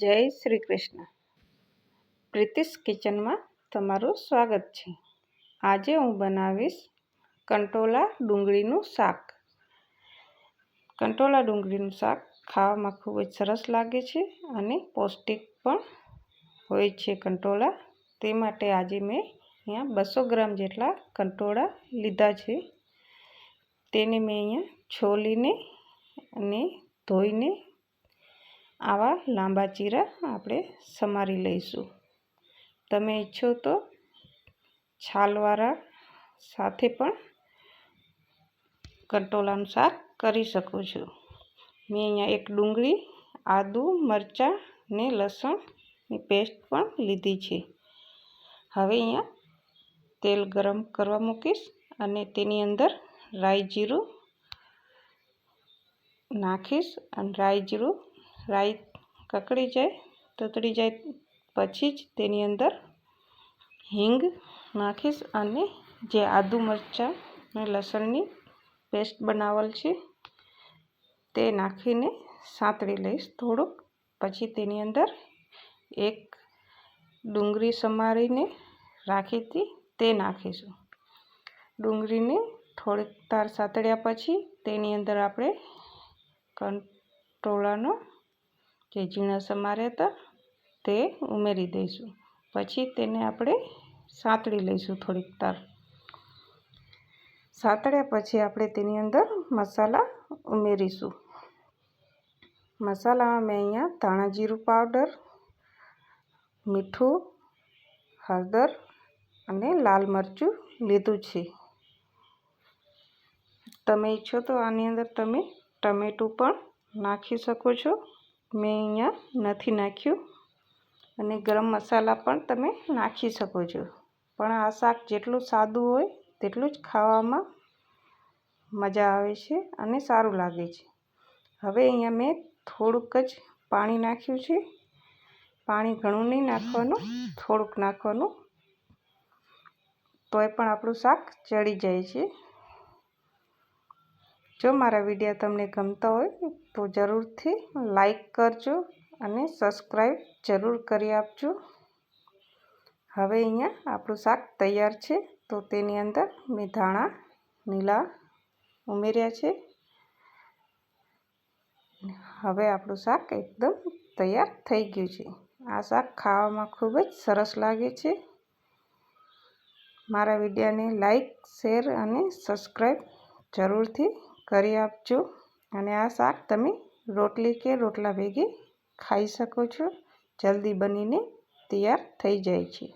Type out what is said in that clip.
જય શ્રી કૃષ્ણ પ્રીતિશ કિચનમાં તમારું સ્વાગત છે. આજે હું બનાવીશ કંટોલા ડુંગળીનું શાક. કંટોલા ડુંગળીનું શાક ખાવામાં ખૂબ જ સરસ લાગે છે અને પૌષ્ટિક પણ હોય છે કંટોલા. તે માટે આજે મેં અહીંયા બસો ગ્રામ જેટલા કંટોળા લીધા છે. તેને મેં અહીંયા છોલીને અને ધોઈને આવા લાંબા ચીરા આપણે સમારી લઈશું. તમે ઈચ્છો તો છાલવાળા સાથે પણ કંટોલાનું શાક કરી શકો છો. મેં અહીંયા એક ડુંગળી, આદું, મરચાં ને લસણની પેસ્ટ પણ લીધી છે. હવે અહીંયા તેલ ગરમ કરવા મૂકીશ અને તેની અંદર રાઈ જીરું નાખીશ અને રાઈ જીરું રાઈ કકડી જાય તતડી જાય પછી જ તેની અંદર હિંગ નાખીશ અને જે આદુ મરચાં અને લસણની પેસ્ટ બનાવેલ છે તે નાખીને સાંતળી લઈશ થોડુંક. પછી તેની અંદર એક ડુંગળી સમારીને રાખી હતી તે નાખીશું. ડુંગળીને થોડીક તાર સાતળ્યા પછી તેની અંદર આપણે કંટોળાનો જે ઝીણા સમાર્યા હતા તે ઉમેરી દઈશું. પછી તેને આપણે સાંતળી લઈશું થોડીક તાર. સાંતળ્યા પછી આપણે તેની અંદર મસાલા ઉમેરીશું. મસાલામાં મેં અહીંયા ધાણા જીરું પાવડર, મીઠું, હળદર અને લાલ મરચું લીધું છે. તમે ઈચ્છો તો આની અંદર તમે ટમેટું પણ નાખી શકો છો. મેં અહીંયા નથી નાખ્યું અને ગરમ મસાલા પણ તમે નાખી શકો છો. પણ આ શાક જેટલું સાદું હોય તેટલું જ ખાવામાં મજા આવે છે અને સારું લાગે છે. હવે અહીંયા મેં થોડુંક જ પાણી નાખ્યું છે. પાણી ઘણું નહીં નાખવાનું, થોડુંક નાખવાનું. તોય પણ આપણું શાક ચડી જાય છે. જો મારા વીડિયો તમને ગમતા હોય તો જરૂરથી લાઈક કરજો અને સબસ્ક્રાઈબ જરૂર કરી આપજો. હવે અહીંયા આપણું શાક તૈયાર છે, તો તેની અંદર મેં ધાણા, નીલા ઉમેર્યા છે. હવે આપણું શાક એકદમ તૈયાર થઈ ગયું છે. આ શાક ખાવામાં ખૂબ જ સરસ લાગે છે. મારા વિડીયાને લાઈક, શેર અને સબસ્ક્રાઈબ જરૂરથી કરી આપજો. અને આ શાક તમે રોટલી કે રોટલા ભેગી ખાઈ શકો છો. જલ્દી બનીને તૈયાર થઈ જાય છે.